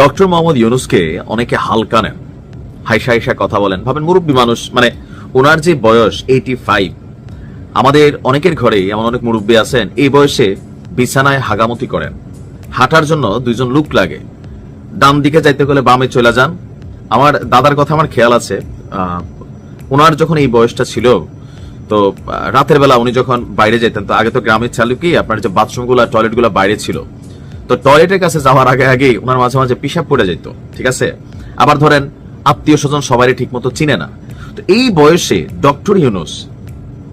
Doctor Mohammad ইউনুসকে অনেকে হালকা নেন। হাইসা হাইসা কথা বলেন। ভাবেন মুরব্বী মানুষ মানে ওনার যে বয়স এইটি ফাইভ আমাদের অনেকের ঘরে এমন অনেক মুরব্বী আছেন, এই বয়সে বিছানায় হাগামতি করেন। হাঁটার জন্য দুইজন লুক লাগে। ডান দিকে যাইতে গেলে বামে চলে যান। আমার দাদার কথা আমার খেয়াল আছে। ওনার যখন এই বয়সটা ছিল, তো রাতের বেলা উনি যখন বাইরে যেতেন তো আগে তো গ্রামের চালু কি আপনার যে বাথরুমগুলো টয়লেটগুলো বাইরে ছিল তো টয়লেটের কাছে যাওয়ার আগে আগে ওনার মাঝে মাঝে পিসাব পড়ে যেত, ঠিক আছে? আবার ধরেন, আত্মীয় স্বজন সবারই ঠিক মতো চিনে না। তো এই বয়সে ডক্টর ইউনুস,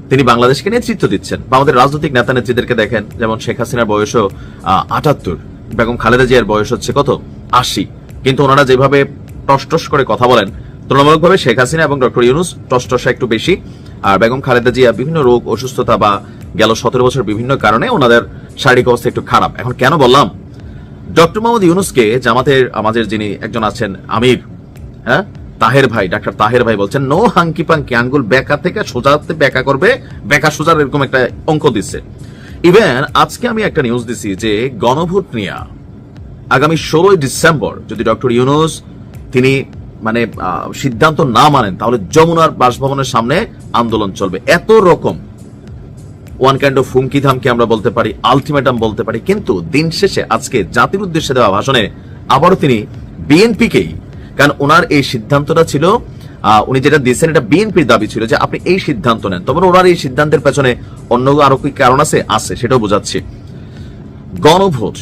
তিনি বাংলাদেশকে নেতৃত্ব দিচ্ছেন। বা আমাদের রাজনৈতিক নেতা নেত্রীদেরকে দেখেন, যেমন শেখ হাসিনার বয়সও আটাত্তর, বেগম খালেদা জিয়ার বয়স হচ্ছে কত? আশি। কিন্তু ওনারা যেভাবে টসটস করে কথা বলেন, তুলনামূলকভাবে শেখ হাসিনা এবং ডক্টর ইউনুস টসটসা একটু বেশি। আর বেগম খালেদা জিয়া বিভিন্ন রোগ, অসুস্থতা বা গেল সতেরো বছর বিভিন্ন কারণে ওনাদের শারীরিক অবস্থা একটু খারাপ। এখন কেন বললাম? ডক্টর মোহাম্মদ ইউনুসকে জামাতের, আমাদের যিনি একজন আছেন, আমির হ্যাঁ? তাহের ভাই, ডাক্তার তাহের ভাই বলছেন, নো হাঙ্কি পাঙ্কি, আঙ্গুল বেকা থেকে সোজাতে বেকা করবে, বেকা সোজার এরকম একটা অঙ্ক দিচ্ছে। ইভেন আজকে আমি একটা নিউজ দিছি যে গণভোট নিয়ে আগামী ষোলোই ডিসেম্বর যদি ডক্টর ইউনুস, তিনি মানে সিদ্ধান্ত না মানেন, তাহলে যমুনার বাসভবনের সামনে আন্দোলন চলবে। এত রকম ওয়ান কাইন্ড অফ হুমকি ধামকি আমরা বলতে পারি আলটিমেটাম বলতে পারি। কিন্তু দিন শেষে আজকে জাতির উদ্দেশ্যে দেওয়া ভাষণে আবারও তিনি বিএনপিকেই, কারণ ওনার এই সিদ্ধান্তটা ছিল উনি যেটা দিয়েছেন এটা বিএনপির দাবি ছিল যে আপনি এই সিদ্ধান্ত নেন। তবে ওনার এই সিদ্ধান্তের পেছনে অন্য আরও কি কারণ আছে? আছে, সেটাও বোঝাচ্ছি। গণভোট।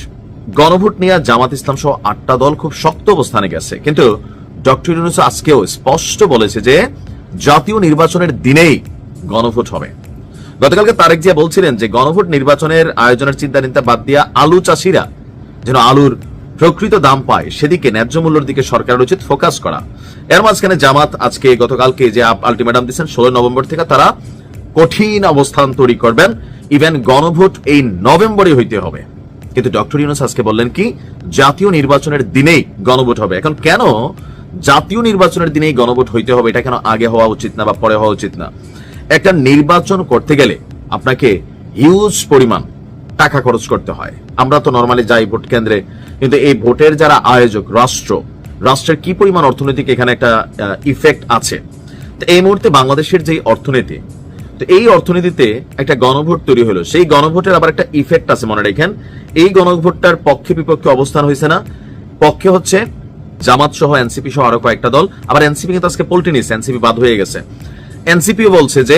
গণভোট নিয়ে জামাত ইসলাম সহ আটটা দল খুব শক্ত অবস্থানে গেছে। কিন্তু ডক্টর ইউনুস আজকেও স্পষ্ট বলেছে যে জাতীয় নির্বাচনের দিনেই গণভোট হবে। গতকালকে তারেক জিয়া বলছিলেন যে গণভোট নির্বাচনের আয়োজনের চিন্তা নিন্তা বাদ দিয়া আলু চাষিরা যেন আলুর প্রকৃত দাম পায়, সেদিকে ন্যায্য মূল্যের দিকে সরকারের উচিত ফোকাস করা। এর মাঝখানে জামাত আজকে গতকালকে যে আলটিমেটাম দিচ্ছেন ষোলো নভেম্বর থেকে তারা কঠিন অবস্থান তৈরি করবেন। ইভেন গণভোট এই নভেম্বরে হইতে হবে। কিন্তু ডক্টর ইউনুস আজকে বললেন কি, জাতীয় নির্বাচনের দিনেই গণভোট হবে। এখন কেন জাতীয় নির্বাচনের দিনেই গণভোট হইতে হবে, এটা কেন আগে হওয়া উচিত না বা পরে হওয়া উচিত না? একটা নির্বাচন করতে গেলে আপনাকে হিউজ পরিমাণ টাকা খরচ করতে হয়। আমরা তো নর্মালি যাই ভোট কেন্দ্রে, কিন্তু এই ভোটের যারা আয়োজক, রাষ্ট্র, রাষ্ট্রের কি পরিমাণ অর্থনৈতিক এখানে একটা ইফেক্ট আছে? এই মুহূর্তে বাংলাদেশের যে অর্থনীতি, তো এই অর্থনীতিতে একটা গণভোট তৈরি হলো। সেই গণভোটের আবার একটা ইফেক্ট আছে, মনে রাখেন। এই গণভোটটার পক্ষে বিপক্ষে অবস্থান হয়েছে না। পক্ষে হচ্ছে জামাত সহ এনসিপি সহ আরও কয়েকটা দল। আবার এনসিপি কিন্তু আজকে পল্টি নিচ্ছে এনসিপি বাদ হয়ে গেছে। এনসিপি বলছে যে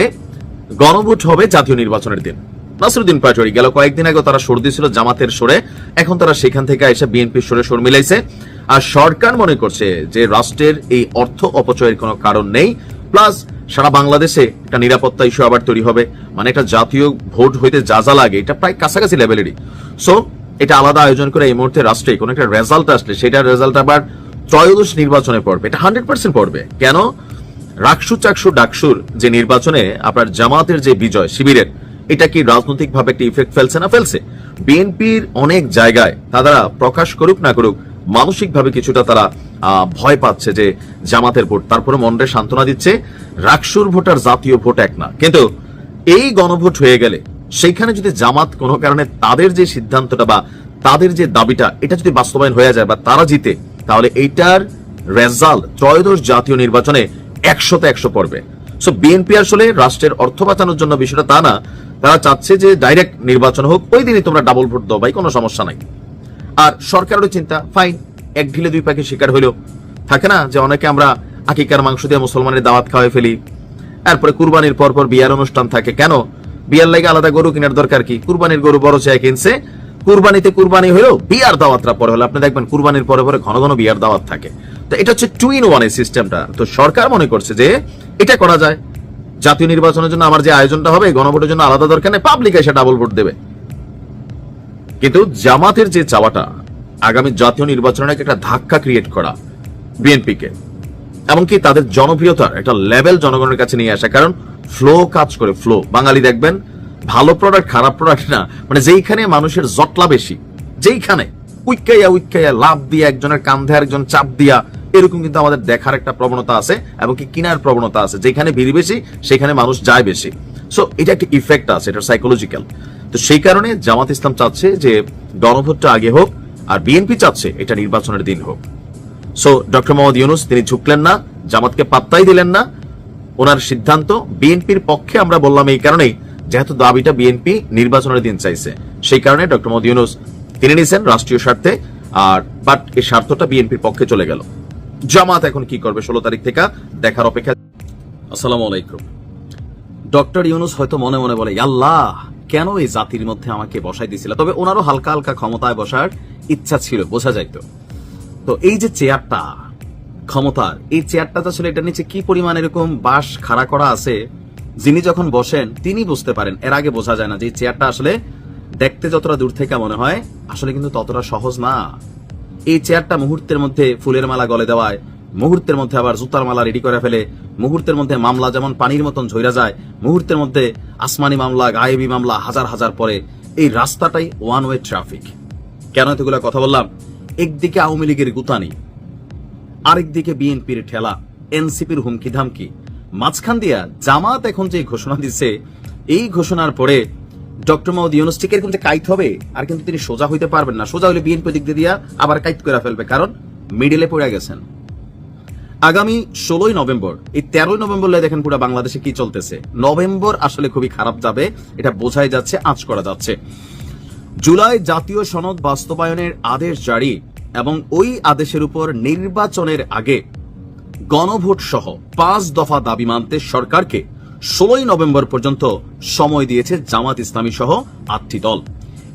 গণভোট হবে জাতীয় নির্বাচনের দিন। নাসরুদ্দিন পাটোয়ারি, গেল কয়েকদিন আগে তারা সর দিয়েছিল জামাতের সরে, এখন তারা সেখান থেকে এসে বিএনপির সরে সর মিলাইছে। আর সরকার মনে করছে যে রাষ্ট্রের এই অর্থ অপচয়ের কোনো কারণ নেই, প্লাস সারা বাংলাদেশে একটা নিরাপত্তা ইস্যু আবার তৈরি হবে। মানে একটা জাতীয় ভোট হইতে যা যা লাগে, এটা প্রায় কাছাকাছি লেভেলেরই। সো এটা আলাদা আয়োজন করে এই মুহূর্তে রাষ্ট্রে কোনো একটা রেজাল্ট আসলে, সেটার রেজাল্ট আবার ত্রয়োদশ নির্বাচনে পড়বে। এটা হান্ড্রেড পার্সেন্ট পড়বে। কেন? রাকসু চাকসু ডাকসুর যে নির্বাচনে আপনার জামাতের যে বিজয় শিবিরের, এটা কি রাজনৈতিক ভাবে একটা ইফেক্ট ফেলছে না ফেলছে? বিএনপির অনেক জায়গায় তারা প্রকাশ করুক না করুক মানসিক ভাবে কিছুটা তারা ভয় পাচ্ছে যে জামাতের ভোট। তারপরে মনরে সান্ত্বনা দিচ্ছে, রাকসুর ভোট আর জাতীয় ভোট এক না। কিন্তু এই গণভোট হয়ে গেলে সেইখানে যদি জামাত কোনো কারণে তাদের যে সিদ্ধান্তটা বা তাদের যে দাবিটা, এটা যদি বাস্তবায়ন হয়ে যায় বা তারা জিতে, তাহলে এইটার রেজাল্ট ত্রয়োদশ জাতীয় নির্বাচনে একশোতে একশো পড়বে। সো বিএনপি আসলে রাষ্ট্রের অর্থ বাঁচানোর জন্য বিষয়টা তা না। তারা চাচ্ছে যে ডাইরেক্ট নির্বাচন হোক, ওই দিনই তোমরা ডাবল ভোট দাও ভাই, কোনো সমস্যা নাই। আর সরকারেরও চিন্তা ফাইন এক ঢিলে দুই পাখি শিকার হইল থাকে না যে অনেকে আমরা আকিকার মাংস দিয়ে মুসলমানের দাওয়াত খাওয়াই ফেলি। তারপরে কুরবানির পর পর বিয়ার অনুষ্ঠান থাকে। কেন? বিয়ার লাগে আলাদা গরু কেনার দরকার কি? কুরবানির গরু বড় চায় কিনছে। কুরবানিতে কুরবানি হলো বিয়ার দাওয়াতটা পরে হলো। আপনি দেখবেন কুরবানির পরে পরে ঘন ঘন বিয়ার দাওয়াত থাকে। তো এটা হচ্ছে টু ইন ওয়ান এই সিস্টেমটা তো সরকার মনে করছে যে এটা করা যায়। জাতীয় নির্বাচনের জন্য আমার যে আয়োজনটা হবে গণভোটের জন্য আলাদা দরকার নেই পাবলিক এসে ডাবল ভোট দেবে। কিন্তু জামাতের যে চাওয়াটা, আগামী জাতীয় নির্বাচনের একটা ধাক্কা ক্রিয়েট করা বিএনপিকে এমনকি তাদের জনপ্রিয়তার একটা লেভেল জনগণের কাছে নিয়ে আসা, কারণ ফ্লো কাজ করে ফ্লো বাঙালি দেখবেন, ভালো প্রোডাক্ট খারাপ প্রোডাক্ট না মানে যেইখানে মানুষের জটলা বেশি, যেইখানে উইকাইয়া উইকাইয়া লাভ দিয়ে একজনের কান্ধে একজন চাপ দিয়া এরকম কিন্তু আমাদের দেখার একটা প্রবণতা আছে এবং কি কিনার প্রবণতা আছে। যেখানে ভিড় বেশি, সেখানে মানুষ যায় বেশি। সো এটা একটা ইফেক্ট আছে, এটা সাইকোলজিক্যাল তো সেই কারণে জামাত ইসলাম চাচ্ছে যে গণভোটটা আগে হোক আর বিএনপি চাচ্ছে এটা নির্বাচনের দিন হোক। সো ডক্টর মোহাম্মদ ইউনুস, তিনি ঝুঁকলেন না, জামাতকে পাত্তাই দিলেন না। ওনার সিদ্ধান্ত বিএনপির পক্ষে আমরা বললাম এই কারণেই, যেহেতু দাবিটা বিএনপি নির্বাচনের দিন চাইছে। সেই কারণে ডক্টর মোহাম্মদ ইউনুস, তিনি নিয়েছেন রাষ্ট্রীয় স্বার্থে, আর বাট এই স্বার্থটা বিএনপির পক্ষে চলে গেল। জামাত এখন কি করবে ষোলো তারিখ থেকে? দেখার অপেক্ষা আসসালামু আলাইকুম। ডক্টর ইউনুস হয়তো মনে মনে বলে আল্লাহ কেন এই জাতির মধ্যে আমাকে বসাই দিছিল? তবে ওনারও হালকা হালকা ক্ষমতায় বসার ইচ্ছা ছিল বোঝা যাইতো। তো এই যে চেয়ারটা ক্ষমতার এই চেয়ারটা তো আসলে এটা নিচে কি পরিমাণ এরকম বাস খাড়া করা আছে যিনি যখন বসেন তিনি বুঝতে পারেন। এর আগে বোঝা যায় না যে এই চেয়ারটা আসলে দেখতে যতটা দূর থেকে মনে হয় আসলে কিন্তু ততটা সহজ না। এই চেয়ারটা মুহূর্তের মধ্যে ফুলের মালা গলে দেওয়ায়, মুহূর্তের মধ্যে আবার জুতার মালা রেডি করে ফেলে, মুহূর্তের মধ্যে মামলা যেমন পানির মতন ঝইরা যায়, মুহূর্তের মধ্যে আসমানি মামলা, গায়েবী মামলা হাজার হাজার পরে এই রাস্তাটাই ওয়ান ওয়ে ট্রাফিক কেন এতগুলো কথা বললাম? একদিকে আওয়ামী লীগের গুতানি, আরেকদিকে বিএনপির ঠেলা, এনসিপির হুমকি ধামকি মাঝখান দিয়া জামাত এখন যে ঘোষণা দিছে, এই ঘোষণার পরে ডক্টর মাহমুদ ইউনুস ঠিক এরকম যে কাইত হবে, আর কিন্তু তিনি সোজা হইতে পারবেন না। সোজা হলে বিএনপি দিক দিয়ে আবার কাইত করে ফেলবে, কারণ মিডিলে পড়ে গেছেন। আগামী ষোলোই নভেম্বর, এই তেরোই নভেম্বর দেখেন পুরো বাংলাদেশে কি চলতেছে। নভেম্বর আসলে খুবই খারাপ যাবে, এটা বোঝাই যাচ্ছে, আঁচ করা যাচ্ছে। জুলাই জাতীয় সনদ বাস্তবায়নের আদেশ জারি এবং ওই আদেশের উপর নির্বাচনের আগে গণভোট সহ পাঁচ দফা দাবি মানতে সরকারকে ষোলোই নভেম্বর পর্যন্ত সময় দিয়েছে জামাত ইসলামী সহ আটটি দল।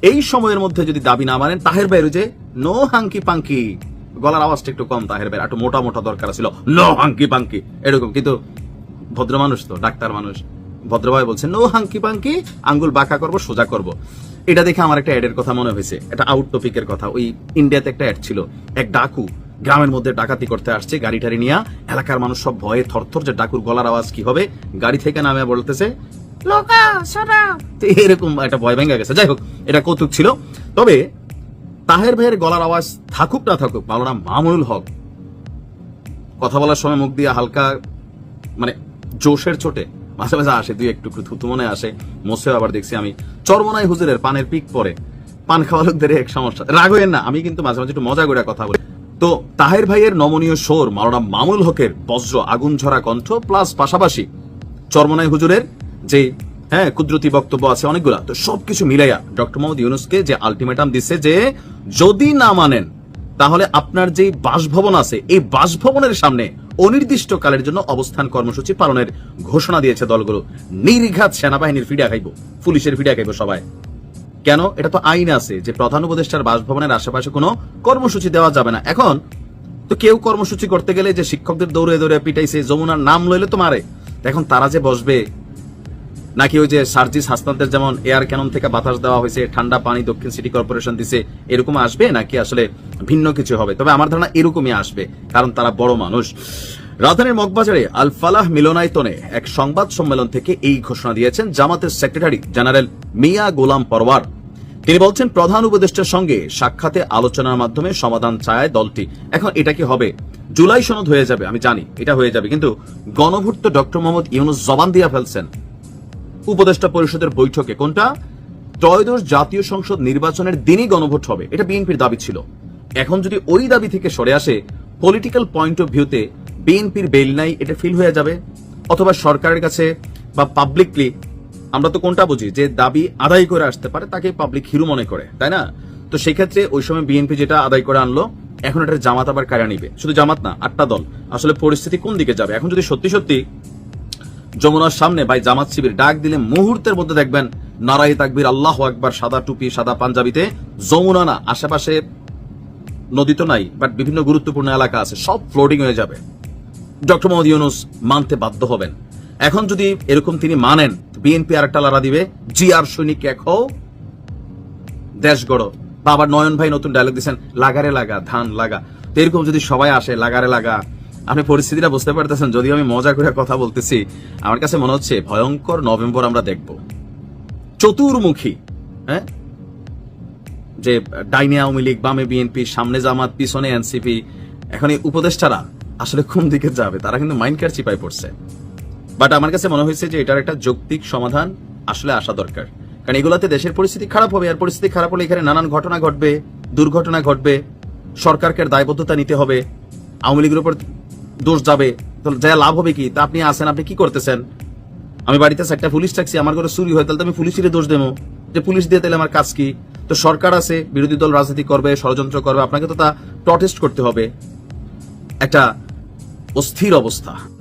এই সময়ের মধ্যে যদি দাবি না মানেন, তাহের বাইরে যে নো হাঙ্কি পাঙ্কি, গলার আওয়াজটা একটু কম তাহের বাইরে একটু মোটা মোটা দরকার ছিল। নো হাঙ্কি পাঙ্কি, এরকম। কিন্তু ভদ্র মানুষ তো, ডাক্তার মানুষ। ভদ্রভাবে বলছে, নো হাঙ্কি পাঙ্কি, আঙ্গুল বাঁকা করব, সোজা করব। এটা দেখে আমার একটা অ্যাডের কথা মনে হয়েছে। এটা আউট টপিকের কথা। ওই ইন্ডিয়াতে একটা অ্যাড ছিল, এক ডাকু। গ্রামের মধ্যে ডাকাতি করতে আসছে গাড়ি টাড়ি নিয়ে। এলাকার মানুষ সব ভয়ে থরথর যে ডাকুর গলার আওয়াজ কি হবে, গাড়ি থেকে নামে বলতেছে এরকম একটা ভয় ভেঙে গেছে। যাই হোক, এটা কৌতুক ছিল। তবে তাহের ভাইয়ের গলার আওয়াজ থাকুক না থাকুক, মাওলানা মামুনুল হক কথা বলার সময় মুখ দিয়ে হালকা মানে জোশের চোটে মাঝে মাঝে আসে, দুই একটু থুতু মনে আসে মোসেও আবার দেখছি আমি। চরমনাই হুজুরের পানের পিক পরে, পান খাওয়া লোকদের এক সমস্যা। রাগ হইয়েন না, আমি কিন্তু মাঝে মাঝে একটু মজা করে কথা বলি। তো তাহের ভাইয়ের নমনীয় সোর মাওলানা মামুল হকের বজ্র আগুন ঝরা কণ্ঠ প্লাস পাশাপাশি চরমনাই হুজুরের যে হ্যাঁ কুদরতি বক্তব্য আছে অনেকগুলা, তো সবকিছু মিলাইয়া ডক্টর মোহাম্মদ ইউনুসকে যে আলটিমেটাম দিচ্ছে যে, যদি না মানেন, তাহলে আপনার যে বাসভবন আছে, এই বাসভবনের সামনে অনির্দিষ্ট কালের জন্য অবস্থান কর্মসূচি পালনের ঘোষণা দিয়েছে দলগুলো। নির্ঘাত সেনাবাহিনীর ফিডা খাইব, পুলিশের ফিডা খাইব সবাই। কেন? এটা তো আইন আছে যে প্রধান উপদেষ্টার বাসভবনের আশেপাশে কোনো কর্মসূচি দেওয়া যাবে না। এখন তো কেউ কর্মসূচি করতে গেলে যে শিক্ষকদের দৌড়ে দৌড়ে পিটাইছে, যমুনার নাম লইলে তো মারে। এখন তারা যে বসবে, নাকি ওই যে সার্জিস হাসনানদের যেমন এয়ার ক্যানন থেকে বাতাস দেওয়া হয়েছে, ঠান্ডা পানি দক্ষিণ সিটি কর্পোরেশন দিছে, এরকম আসবে নাকি আসলে ভিন্ন কিছু হবে? তবে আমার ধারণা এরকমই আসবে, কারণ তারা বড় মানুষ। রাজধানীর মগবাজারে আল ফালাহ মিলনায়তনে এক সংবাদ সম্মেলন থেকে এই ঘোষণা দিয়েছেন জামাতের সেক্রেটারি জেনারেল মিয়া গোলাম পরওয়ার। তিনি বলছেন, প্রধান উপদেষ্টার সঙ্গে সাক্ষাতে আলোচনার মাধ্যমে সমাধান চায় দলটি। এখন এটা কি হবে? জুলাই সনদ হয়ে যাবে, আমি জানি, এটা হয়ে যাবে, কিন্তু গণভূর্ত ডক্টর মোহাম্মদ ইউনুস জবান দিয়া ফেলছেন। উপদেষ্টা পরিষদের বৈঠকে কোনটা? ত্রয়োদশ জাতীয় সংসদ নির্বাচনের দিনই গণভোট হবে, এটা বিএনপির দাবি ছিল। এখন যদি ওই দাবি থেকে সরে আসে পলিটিক্যাল পয়েন্ট অফ ভিউতে বিএনপির বেল নাই, এটা ফিল হয়ে যাবে। অথবা সরকারের কাছে বা পাবলিকলি আমরা তো কোনটা বুঝি? যে দাবি আদায় করে আসতে পারে তাকে পাবলিক হিরো মনে করে, তাই না? তো সেক্ষেত্রে ওই সময় বিএনপি যেটা আদায় করে আনলো, এখন এটা জামাত আবার কারা নিবে? শুধু জামাত না, আটটা দল। আসলে পরিস্থিতি কোন দিকে যাবে? এখন যদি সত্যি সত্যি যমুনার সামনে ভাই জামাত শিবির ডাক দিলে মুহূর্তের মধ্যে দেখবেন নারাই তাকবির, আল্লাহ আকবার, সাদা টুপি, সাদা পাঞ্জাবিতে যমুনা না, আশেপাশে নদী তো নাই বাট বিভিন্ন গুরুত্বপূর্ণ এলাকা আছে, সব ফ্লোটিং হয়ে যাবে। ডক্টর মোহাম্মদ ইউনুস মানতে বাধ্য হবেন। এখন যদি এরকম তিনি মানেন বিএনপি আরেকটা লারা দিবে জি আর সৈনিক এক হও, দেশ গড়ো। বা আবার নয়ন ভাই নতুন ডায়লগ দিচ্ছেন লাগারে লাগা, ধান লাগা। তো এরকম যদি সবাই আসে, লাগারে লাগা, আপনি পরিস্থিতিটা বুঝতে পারতেছেন, যদিও আমি মজা করে কথা বলতেছি, আমার কাছে মনে হচ্ছে ভয়ঙ্কর নভেম্বর আমরা দেখব। চতুর্মুখী হ্যাঁ? যে ডাইনে আওয়ামী লীগ, বামে বিএনপি, সামনে জামাত, পিছনে এনসিপি এখন এই উপদেষ্টারা আসলে কোন দিকে যাবে? তারা কিন্তু মাইন্ড কার চিপায় পড়ছে। বাট আমার কাছে মনে হয়েছে যে এটার একটা যৌক্তিক সমাধান আসলে আসা দরকার। কারণ এগুলাতে দেশের পরিস্থিতি খারাপ হবে, আর পরিস্থিতি খারাপ হলে এখানে নানান ঘটনা ঘটবে, দুর্ঘটনা ঘটবে সরকারকে দায়বদ্ধতা নিতে হবে, আওয়ামী লীগের উপর দোষ যাবে যা লাভ হবে কি? তা আপনি আসেন আপনি কি করতেছেন? আমি বাড়িতে একটা পুলিশ ট্যাক্সি, আমার ঘরে চুরি হয়, তাহলে তো আমি পুলিশের দোষ দেবো। যে পুলিশ দিয়ে তাহলে আমার কাজ কি? তো সরকার আছে, বিরোধী দল রাজনীতি করবে, ষড়যন্ত্র করবে, আপনাকে তো তা প্রটেস্ট করতে হবে। একটা অস্থির অবস্থা।